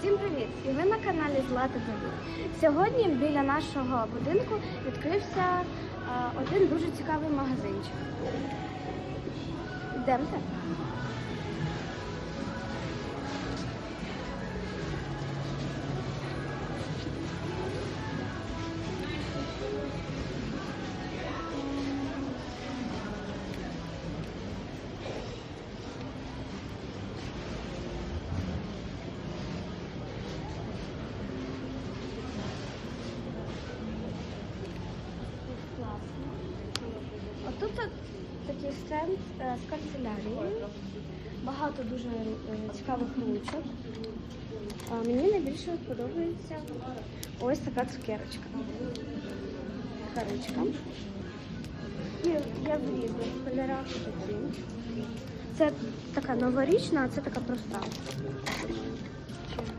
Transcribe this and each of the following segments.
Всім привіт! І ви на каналі Злата ТВ. Сьогодні біля нашого будинку відкрився е, один дуже цікавий магазинчик. Йдемте. Стенд е, з канцелярією. Багато дуже е, цікавих ручок. Мені найбільше подобається ось така цукерочка. Така ручка. І є в різних кольорах такі. Це така новорічна, а це така проста.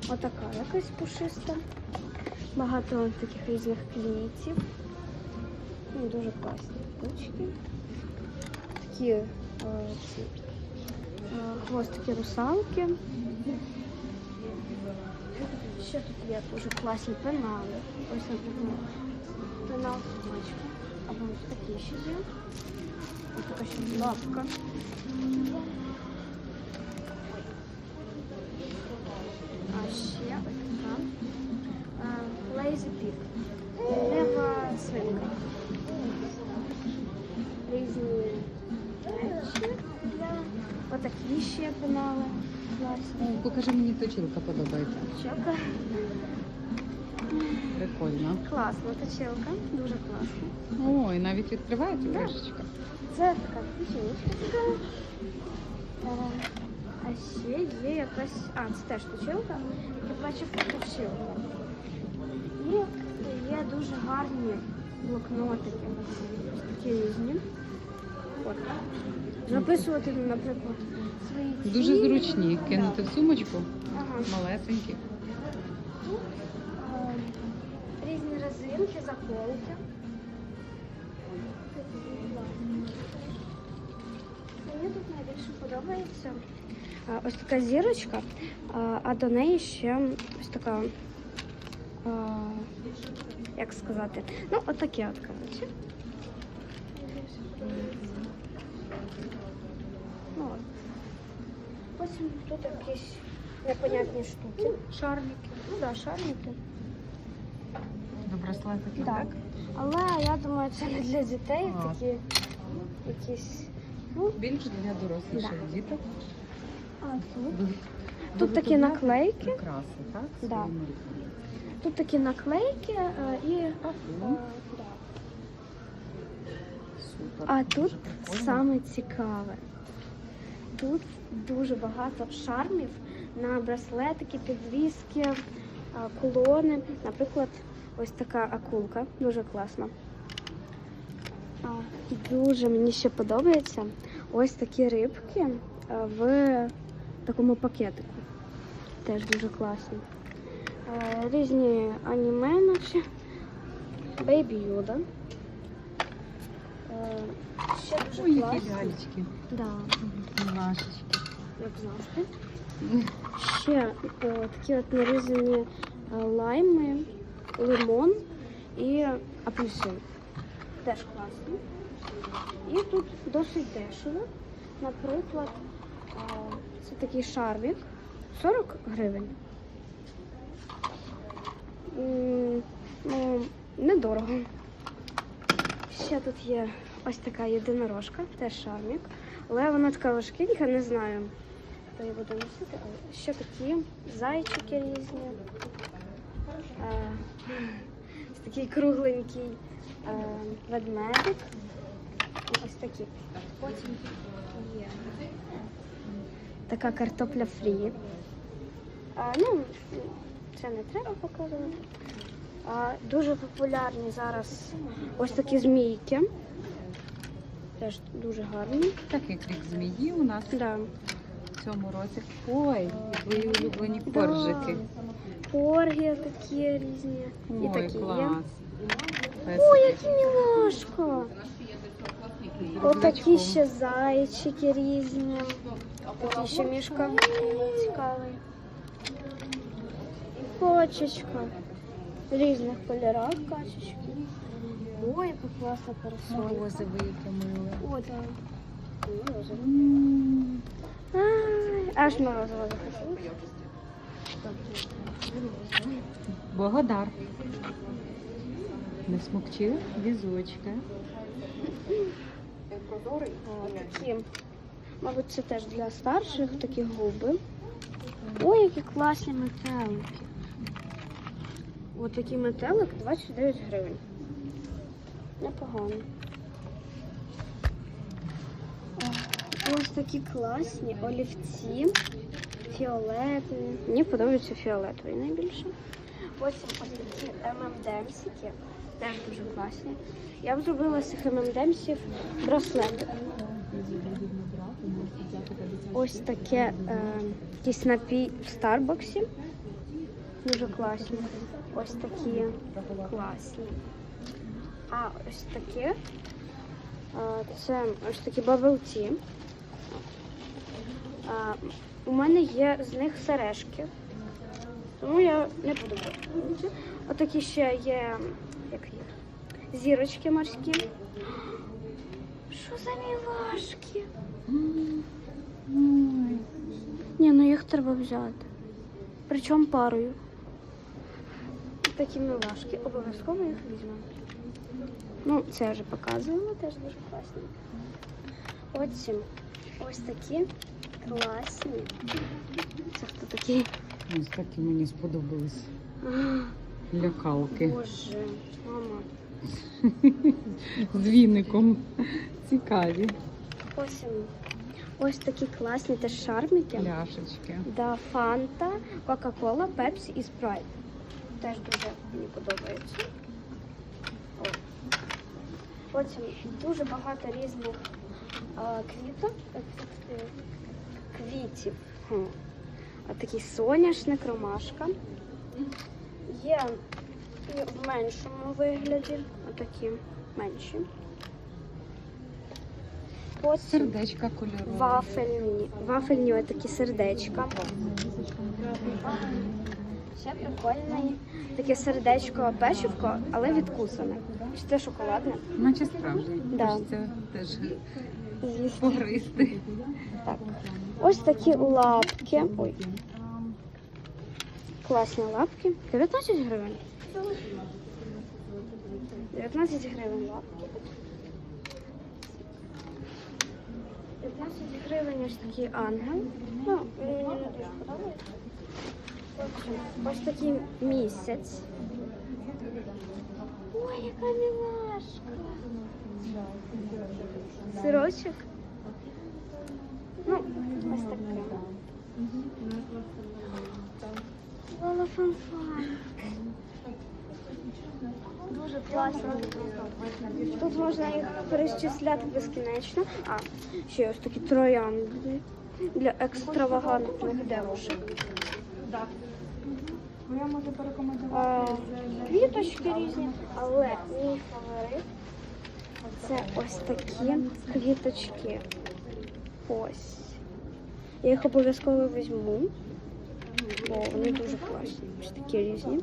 Отака якась пушиста. Багато таких різних квітів. Ну, дуже класні ручки. Такі е, ці, е, хвостики русалки. Ще тут є дуже класні пенали. Ось, наприклад, пенал мачка. Або ось такі ще є. Ось така ще лапка. О, покажи мені точилка подобається. Щока. Прикольно. Класна точилка. Дуже класна. Ой, навіть відкривається Да. кришечка. Це така печенечка цікава. Е, А ще є якась. А, це теж точилка. Я бачив точилка. І є дуже гарні блокнотики. Ось Такі різні. От. Записувати, наприклад, свої Дуже зручні. Кинути в сумочку. Ага. Малесенькі. Тут е, різні резинки, заколки. Мені тут найбільше подобається ось така зірочка, а до неї ще ось така, як сказати, ну, отаке от, коротше. Ну, от. Потім тут якісь непонятні штуки. Шарміки. Ну да, шарники. До браслетики, Так. Але я думаю, це не для дітей А. такі якісь. Ну, Більш для доросліших діток. а тут. Ви- Тут такі наклейки. Прикраси, так? Да. Своїми руками. Тут такі наклейки е, і. е, да. Супер. А Дуже тут прикольно. саме цікаве. Тут дуже багато шармів на браслетики, підвіски, кулони. Наприклад, ось така акулка, дуже класна. Дуже мені ще подобається ось такі рибки в такому пакетику. Теж дуже класні. Різні аніме. Бейбі Йода. Ще дуже Ой, які класні. лялечки. Да, Нашечки. як завжди. Ще е, такі от нарізані е, лайми, лимон і апельсин. Теж класні. І тут досить дешево. Наприклад, е, це такий шарвік 40 гривень. М, Ну, недорого. Ще тут є ось така єдинорожка, теж шармік. Але вона така важкенька, не знаю, хто її буде носити. Але ще такі зайчики різні. Е, ось такий кругленький е, ведмедик. Ось такі. Потім є така картопля фрі. А, ну, це не треба показувати. Дуже популярні зараз ось такі змійки. Теж дуже гарні. Так як рік змії у нас Да. в цьому році. Ой, твої улюблені Да. коржики. Порги такі різні. І Ой, такі є. Ой, які мілашко! Отакі ще зайчики різні. Такий ще мішка цікавий. качечка. В різних кольорах качечки. Ой, яка класна парасолька. Морозиво яке миле. О, так. Аж морозиво захотілося. Благодар. Не смокчи візочка. Такі. Мабуть, це теж для старших такі губи. Ой, які класні метелики. Ось такий метелик 29 гривень. Непогано. Ось такі класні олівці. Фіолетові. Мені подобаються фіолетові найбільше. Потім ось такі ММДМсики. Теж дуже класні. Я б зробила з цих ММДМсів браслети. Ось таке е, якийсь напій в Старбаксі. Дуже класні. Ось такі класні. А ось таке. е, Це ось такі бабелці. У мене є з них сережки. Тому я не буду брати. Отакі ще є як їх, зірочки морські. Що за мілашки? Ні, ну їх треба взяти. Причому парою. Такі милашки. Обов'язково їх візьмемо. Ну, це я вже показувала, теж дуже класні. Потім ось такі класні. Це хто такий? Ось такі мені сподобались. Лякалки. Боже, мама. З віником. Цікаві. Потім ось такі класні теж шармики. Пляшечки. Да, Фанта, Кока-Кола, Пепсі і Спрайт. Теж дуже мені подобається. О. Потім дуже багато різних а, квіток, е, квітів. Хм. А такий соняшник, ромашка. Є і в меншому вигляді, отакі менші. Потім Сердечка кольорові. Вафельні. Вафельні ось такі сердечка. Ще прикольне. Таке сердечко печивко, але відкусане. Чи це шоколадне? Наче справжнє. Да. Хочеться теж Звісно. погризти. Так. Ось такі лапки. Ой. Класні лапки. 19 гривень. 19 гривень лапки. 15 гривень ось такий ангел. Ну, мені не дуже подобається. Ось такий місяць. Ой, яка милашка. Сирочок. Ну, ось таке. Фанфан. Дуже класно. Тут можна їх перечисляти безкінечно. А, ще ось такі троянди для екстравагантних девушек. А, Квіточки різні, але мій фаворит це ось такі квіточки. Ось. Я їх обов'язково візьму, бо вони дуже класні. Ось такі різні.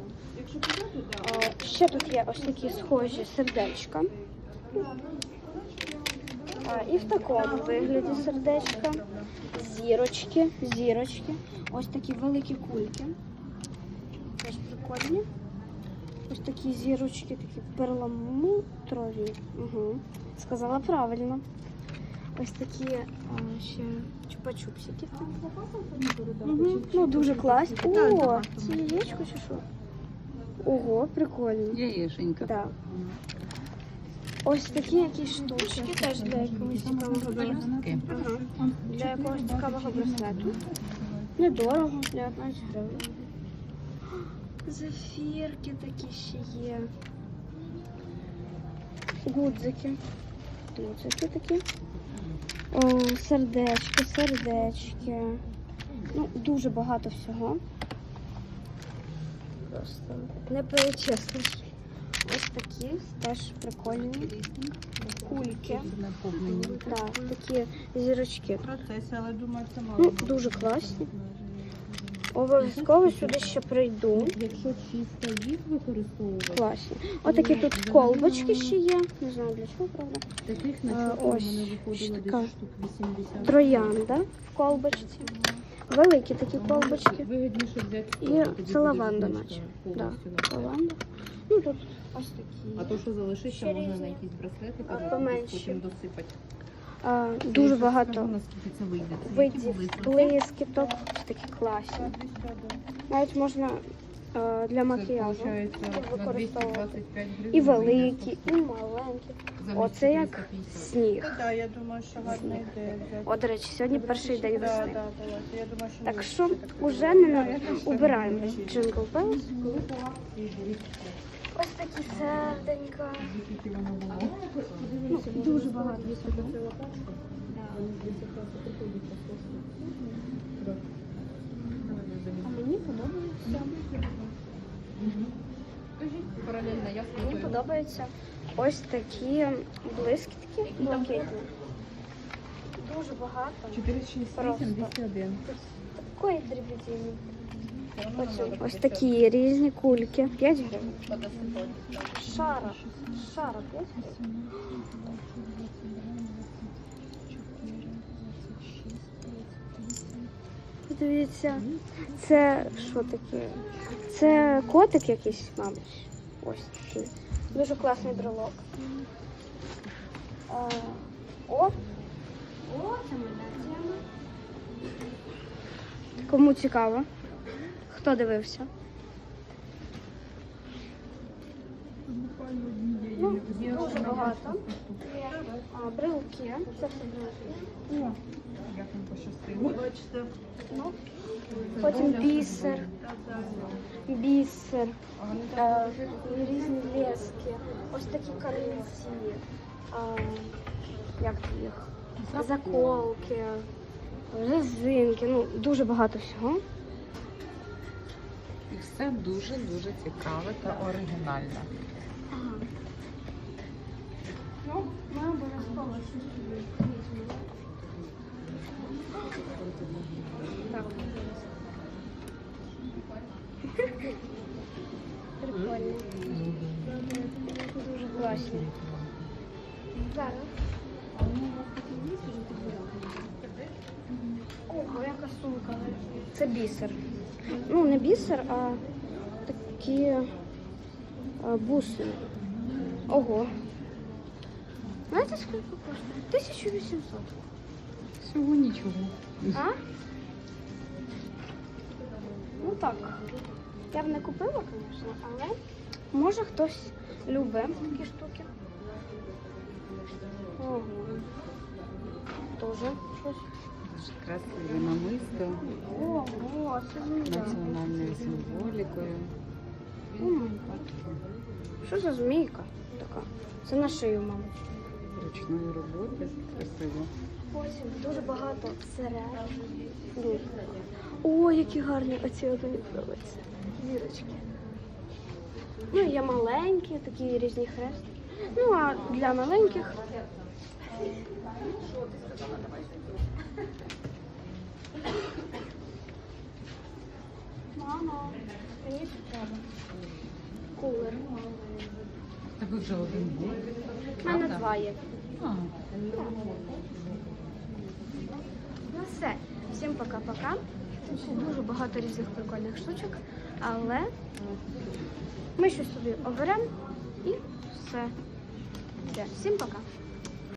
Ще тут є ось такі схожі сердечка. А, і в такому вигляді сердечка. Зірочки, зірочки. Ось такі великі кульки. Теж прикольні. Ось такі зірочки, такі перламутрові. Угу. Сказала правильно. Ось такі а, ще чупа-чупсики. Угу. Ну, дуже класні. О, це яєчко чи що? Ого, прикольно. Яєшенька. Да. Ось такі якісь штучки, теж для якогось цікавого браслету. Ага. Для якогось цікавого браслету. Недорого, для 19 гривень. Зефірки такі ще є. Гудзики. Гудзики такі. О, сердечки, сердечки. Ну, дуже багато всього. Просто не перечислиш. Ось такі теж прикольні кульки. Да, такі зірочки. Ну, дуже класні. Обов'язково сюди ще прийду. Якщо чисто їх використовувати, Класні. Отакі тут колбочки ще є. Не знаю для чого, правда. таких на ось така штук 80. Троянда в колбочці. Великі такі колбочки. І це лаванда, наче. Да, лаванда. Ну тут ось такі. А то, що залишиться, Ще можна різні. на якісь браслети А, поменші. потім досипати. А, дуже вже багато наскільки це вийде. Це які видів були? блискіток. Ось такі класні. Навіть можна а, для Це, макіяжу виходить, на використовувати. 225 гривень. І великі, і маленькі. Оце як сніг. Так, я думаю, що гарна ідея взяти. До речі, сьогодні перший день Да, весни. да, давайте. Я думаю, що Так що уже не на... убираємо Джингл Белls. Ось такі серденька. Ну, дуже багато. А мені подобається. Паралельно, я Мені подобаються ось такі блискітки блакитні. Дуже багато. 468, 201. Такої дрібідіні. Ось, ось такі різні кульки. 5 гривень. Шара. Шара 5 гривень. Дивіться, це що таке? Це котик якийсь, мабуть. Ось такий. Дуже класний брелок. А, о! О, це тема. Кому цікаво? Хто дивився? Ну, дуже багато. А, брелки. Це все брелки. Як вам пощастило? Потім бісер. Бісер. Е, різні лески. Ось такі карниці. А, як їх? Заколки, резинки. Ну, дуже багато всього. І все дуже-дуже цікаве та оригінальне. Ну, ми обов'язково. Так. Прикольно. Дуже класно. Зараз. Ого, яка сумка. Це бісер. Ну, не бісер, а такі а, буси. Ого. Знаєте, скільки коштує? 1800. Всього нічого. А? Ну так. Я б не купила, звісно, але може хтось любить такі штуки. Ого. Тоже щось. Красиве намисто національною символікою. Що за змійка така? Це на шию, мабуть. Ручної роботи. Красиво. Потім дуже багато серед. О, які гарні оці подобаються. Зірочки. Ну, є маленькі, такі різні хрестики. Ну, а для маленьких. Мама, тут треба. Кулер. Тебе вже один був. У мене два є. А, Ну все, всім пока-пока. Тут ще дуже багато різних прикольних штучок, але ми щось собі оберемо і. Все, всім пока.